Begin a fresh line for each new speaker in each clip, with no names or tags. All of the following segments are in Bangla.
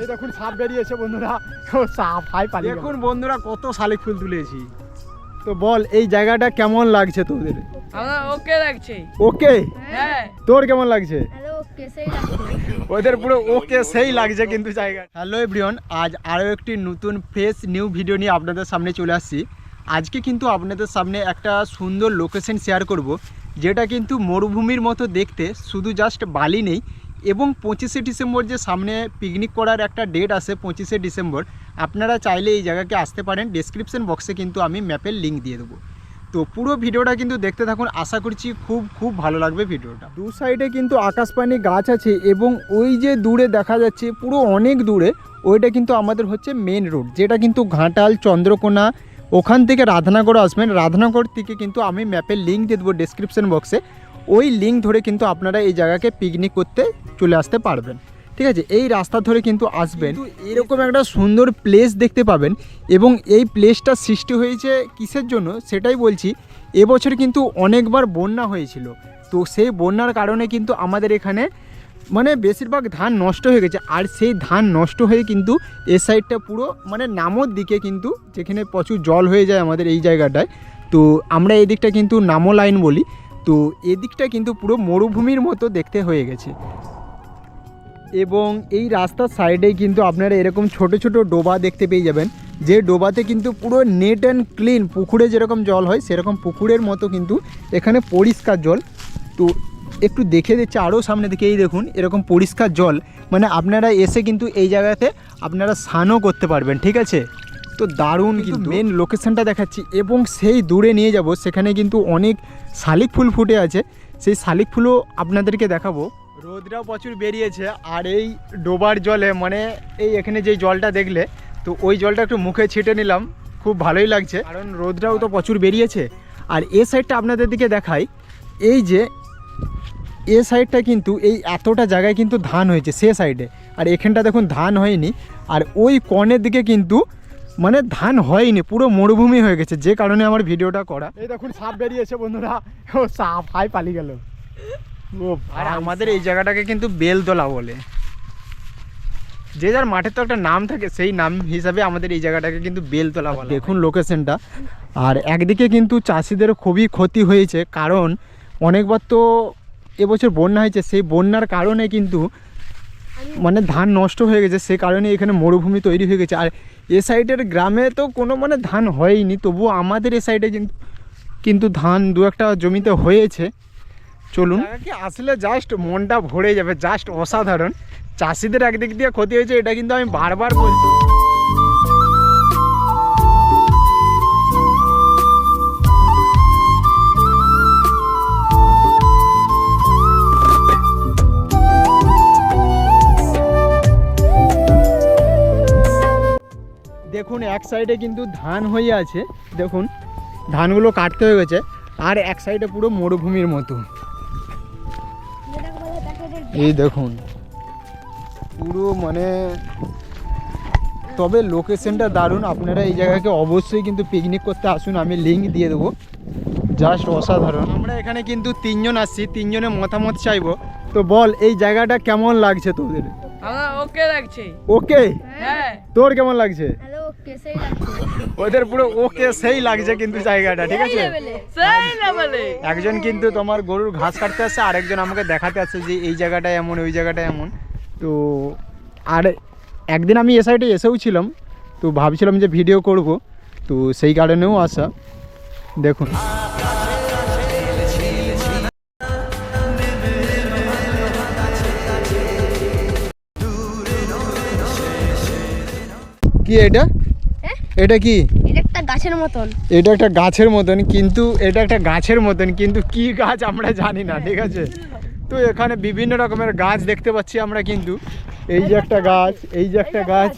এই দেখুন সাপ বেরিয়েছে বন্ধুরা। সাপ হাই পালিয়ে
দেখুন বন্ধুরা কত শালিক ফুল তুলেছি।
তো বল এই জায়গাটা কেমন লাগছে তোদের?
আমার ওকে লাগছে।
ওকে
হ্যাঁ।
তোর কেমন লাগছে?
ওকে লাগছে।
ওদের পুরো ওকে সেই লাগছে কিন্তু জায়গা। হ্যালো এভরিওয়ান আজ আরও একটি নতুন ফ্রেশ নিউ ভিডিও নিয়ে আপনাদের সামনে চলে আসছি। আজকে কিন্তু আপনাদের সামনে একটা সুন্দর লোকেশন শেয়ার করব যেটা কিন্তু মরুভূমির মতো দেখতে শুধু জাস্ট বালি নেই এবং পঁচিশে ডিসেম্বর যে সামনে পিকনিক করার একটা ডেট আছে, পঁচিশে ডিসেম্বর, আপনারা চাইলে এই জায়গাকে আসতে পারেন। ডেসক্রিপশন বক্সে কিন্তু আমি ম্যাপের লিঙ্ক দিয়ে দেবো। তো পুরো ভিডিওটা কিন্তু দেখতে থাকুন। আশা করছি খুব খুব ভালো লাগবে ভিডিওটা। দু সাইডে কিন্তু আকাশপানি গাছ আছে এবং ওই যে দূরে দেখা যাচ্ছে, পুরো অনেক দূরে, ওইটা কিন্তু আমাদের হচ্ছে মেন রোড যেটা কিন্তু ঘাটাল, চন্দ্রকোনা, ওখান থেকে রাধানগর আসবেন। রাধানগর থেকে কিন্তু আমি ম্যাপের লিঙ্ক দিয়ে দেবো ডেসক্রিপশন বক্সে ওই লিঙ্ক ধরে কিন্তু আপনারা এই জায়গাকে পিকনিক করতে চলে আসতে পারবেন। ঠিক আছে? এই রাস্তা ধরে কিন্তু আসবেন। এরকম একটা সুন্দর প্লেস দেখতে পাবেন এবং এই প্লেসটা সৃষ্টি হয়েছে কিসের জন্য? সেটাই বলছি এবছর কিন্তু অনেকবার বন্যা হয়েছিল। তো সেই বন্যার কারণে কিন্তু আমাদের এখানে মানে বেশিরভাগ ধান নষ্ট হয়ে গেছে। আর সেই ধান নষ্ট হয়ে কিন্তু এ সাইডটা পুরো মানে নামোর দিকে কিন্তু যেখানে প্রচুর জল হয়ে যায় আমাদের এই জায়গাটায়। তো আমরা এদিকটা কিন্তু নামো লাইন বলি। তো এদিকটা কিন্তু পুরো মরুভূমির মতো দেখতে হয়ে গেছে। এবং এই রাস্তার সাইডেই কিন্তু আপনারা এরকম ছোট ছোট ডোবা দেখতে পেয়ে যাবেন। যে ডোবাতে কিন্তু পুরো নেট অ্যান্ড ক্লিন পুকুরে যেরকম জল হয় সেরকম পুকুরের মতো কিন্তু এখানে পরিষ্কার জল। তো একটু দেখে দিচ্ছে আরও সামনে দিকে এই দেখুন এরকম পরিষ্কার জল। মানে আপনারা এসে কিন্তু এই জায়গাতে আপনারা স্নানও করতে পারবেন ঠিক আছে? তো দারুণ কিন্তু মেন লোকেশনটা দেখাচ্ছি এবং সেই দূরে নিয়ে যাব সেখানে কিন্তু অনেক শালিক ফুল ফুটে আছে। সেই শালিক ফুলও আপনাদেরকে দেখাবো। রোদটাও প্রচুর বেরিয়েছে আর এই ডোবার জলে মানে এই এখানে যে জলটা দেখলে, তো ওই জলটা একটু মুখে ছিটে নিলাম, খুব ভালোই লাগছে। কারণ রোদটাও তো প্রচুর বেরিয়েছে। আর এ সাইডটা আপনাদের দিকে দেখাই, এই যে এ সাইডটা কিন্তু এই এতটা জায়গায় কিন্তু ধান হয়েছে, সে সাইডে। আর এখানটা দেখুন ধান হয়নি, আর ওই কর্নের দিকে কিন্তু মানে ধান হয়নি, পুরো মরুভূমি হয়ে গেছে, যে কারণে আমার ভিডিওটা করা। এই দেখুন, সাপ বেরিয়েছে বন্ধুরা, ও সাপ হাই পালিয়ে গেল। আর আমাদের এই জায়গাটাকে কিন্তু বেলতলা বলে। যে যার মাঠের তো একটা নাম থাকে সেই নাম হিসাবে আমাদের এই জায়গাটাকে কিন্তু বেলতলা বলে দেখুন লোকেশনটা আর একদিকে কিন্তু চাষিদের খুবই ক্ষতি হয়েছে কারণ অনেকবার তো এবছর বন্যা হয়েছে সেই বন্যার কারণে কিন্তু মানে ধান নষ্ট হয়ে গেছে সে কারণে এখানে মরুভূমি তৈরি হয়ে গেছে। আর এ সাইডের গ্রামে তো কোনো মানে ধান হয়নি তবুও আমাদের এ সাইডে কিন্তু কিন্তু ধান দু একটা জমিতে হয়েছে। চলুন। কি আসলে জাস্ট মনটা ভরে যাবে জাস্ট অসাধারণ। চাষিদের একদিক দিয়ে ক্ষতি হয়েছে, এটা কিন্তু আমি বারবার বলছি। দেখুন, এক সাইডে কিন্তু ধান হয়ে আছে। দেখুন, ধানগুলো কাটতে হয়ে গেছে। আর এক সাইডে পুরো মরুভূমির মতো। এই দেখুন। পুরো মানে তবে লোকেশনটা দারুণ। আপনারা এই জায়গাকে অবশ্যই কিন্তু পিকনিক করতে আসুন। আমি লিঙ্ক দিয়ে দেবো। জাস্ট অসাধারণ। আমরা এখানে কিন্তু তিনজন আসছি। তিনজনের মতামত চাইব। তো বল, এই জায়গাটা কেমন লাগছে তোদের?
আমার ওকে লাগছে।
ওকে?
হ্যাঁ।
তোর কেমন লাগছে?
হ্যালো ওকে সেই লাগছে।
ওদের পুরো ওকে সেই লাগছে কিন্তু জায়গাটা ঠিক আছে?
সেই না বলে
একজন কিন্তু তোমার গরুর ঘাস কাটতে আসছে আরেকজন আমাকে দেখাতে আসছে যে এই জায়গাটা এমন ওই জায়গাটা এমন। তো আর একদিন আমি এ সাইডে এসেও ছিলাম তো ভাবছিলাম যে ভিডিও করব তো সেই কারণেও আসা। দেখুন। কি এটা? এটা কি?
এটা একটা গাছের মতন।
এটা একটা গাছের মতন কিন্তু এটা একটা গাছের মতন কিন্তু কি গাছ আমরা জানি না ঠিক আছে? তো এখানে বিভিন্ন রকমের গাছ দেখতে পাচ্ছি আমরা কিন্তু। এই যে একটা গাছ এই যে একটা গাছ।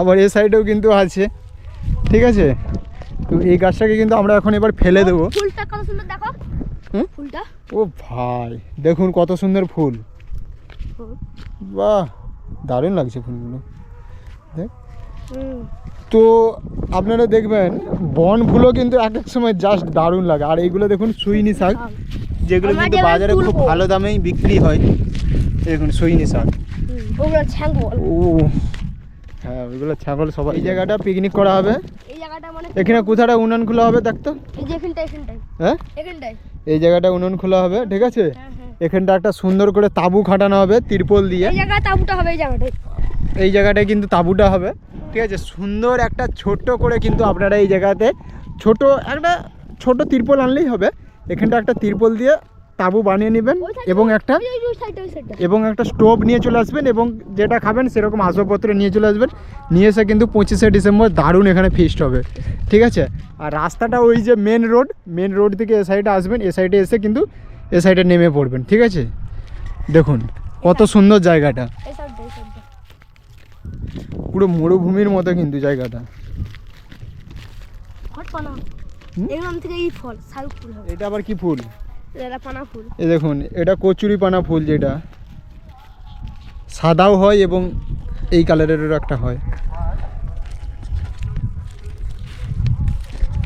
আবার এই সাইডেও কিন্তু আছে ঠিক আছে? তো এই গাছটাকে কিন্তু আমরা এখন এবার ফেলে দেবো।
সুন্দর দেখো।
হুম? ও ভাই দেখুন কত সুন্দর ফুল। বাহ দারুণ লাগছে ফুলগুলো। তো আপনারা দেখবেন বন ফুলও কিন্তু এক এক সময় জাস্ট দারুণ লাগে। আর এইগুলো দেখুন সুইনি শাক যেগুলো কিন্তু বাজারে খুব ভালো দামেই বিক্রি হয় দেখুন সুইনি শাক। ও হ্যাঁ ওইগুলো ছাগল সবাই। এই জায়গাটা পিকনিক করা হবে।
মানে
এখানে কোথাটা উনুন খোলা হবে দেখতো হ্যাঁ? এই জায়গাটা উনুন খোলা হবে ঠিক আছে?
হ্যাঁ হ্যাঁ।
এখানটা একটা সুন্দর করে তাবু খাটানো হবে তিরপল দিয়ে।
হবে এই
এই জায়গাটায় কিন্তু তাঁবুটা হবে ঠিক আছে? সুন্দর একটা ছোট্ট করে কিন্তু আপনারা এই জায়গাতে ছোট একটা ছোট তিরপল আনলেই হবে। এখানটা একটা তিরপল দিয়ে তাঁবু বানিয়ে নেবেন এবং একটা এবং একটা স্টোভ নিয়ে চলে আসবেন এবং যেটা খাবেন সেরকম আসবাবপত্র নিয়ে চলে আসবেন। নিয়ে এসে কিন্তু পঁচিশে ডিসেম্বর দারুণ এখানে ফিস্ট হবে ঠিক আছে? আর রাস্তাটা ওই যে মেন রোড মেন রোড থেকে এ সাইডে আসবেন এ সাইডে এসে কিন্তু এ সাইডে নেমে পড়বেন ঠিক আছে? দেখুন কত সুন্দর জায়গাটা
এই সাইডটা এই সাইডটা
পুরো মরুভূমির মতো কিন্তু জায়গাটা। এটা আবার কি ফুল? এ দেখুন এটা কচুরি পানা ফুল যেটা। সাদাও হয় এবং এই কালারেরও একটা হয়।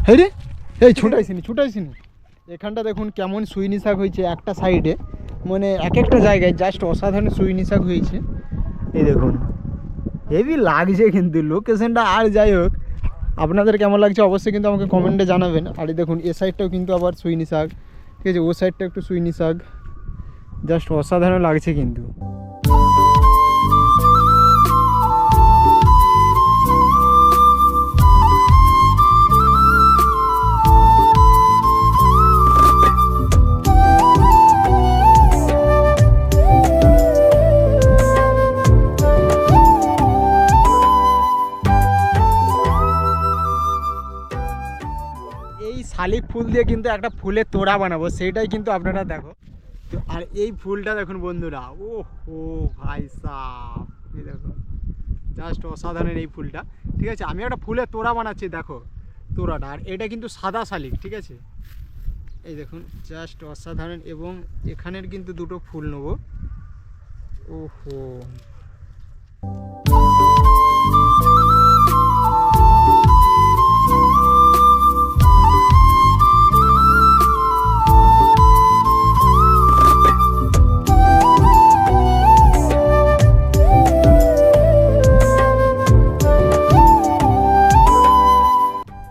হ্যাঁ রে! এই ছুটাইছিনি ছুটাইছিনি এখানটা দেখুন কেমন সুইনি শাক হয়েছে একটা সাইডে। মানে এক একটা জায়গায় জাস্ট অসাধারণ সুইনি শাক হয়েছে। এই দেখুন। হেভি লাগছে কিন্তু লোকেশনটা আর যাই হোক আপনাদের কেমন লাগছে অবশ্যই কিন্তু আমাকে কমেন্টে জানাবেন। আর দেখুন, এ সাইডটাও কিন্তু আবার সুইনি শাক। ঠিক আছে, ও সাইডটা একটু সুইনি শাক। জাস্ট অসাধারণ লাগছে কিন্তু। শালিক ফুল দিয়ে কিন্তু একটা ফুলের তোড়া বানাবো সেটাই কিন্তু আপনারা দেখো। আর এই ফুলটা দেখুন বন্ধুরা ও ও ভাই সাহ এই দেখো জাস্ট অসাধারণ এই ফুলটা, ঠিক আছে? আমি একটা ফুলের তোড়া বানাচ্ছি, দেখো, তোড়াটা, আর এটা কিন্তু সাদা শালিক, ঠিক আছে? এই দেখুন জাস্ট অসাধারণ, এবং এখানের কিন্তু দুটো ফুল নেব। ওহো।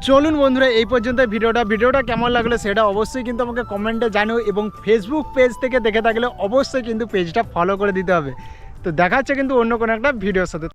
চলুন বন্ধুরা, এই পর্যন্ত ভিডিওটা। ভিডিওটা কেমন লাগল সেটা অবশ্যই কিন্তু আমাকে কমেন্টে জানো এবং ফেসবুক পেজ থেকে দেখে থাকলে অবশ্যই কিন্তু পেজটা ফলো করে দিতে হবে। তো দেখাচ্ছে কিন্তু অন্য কোনো একটা ভিডিওর সাথে।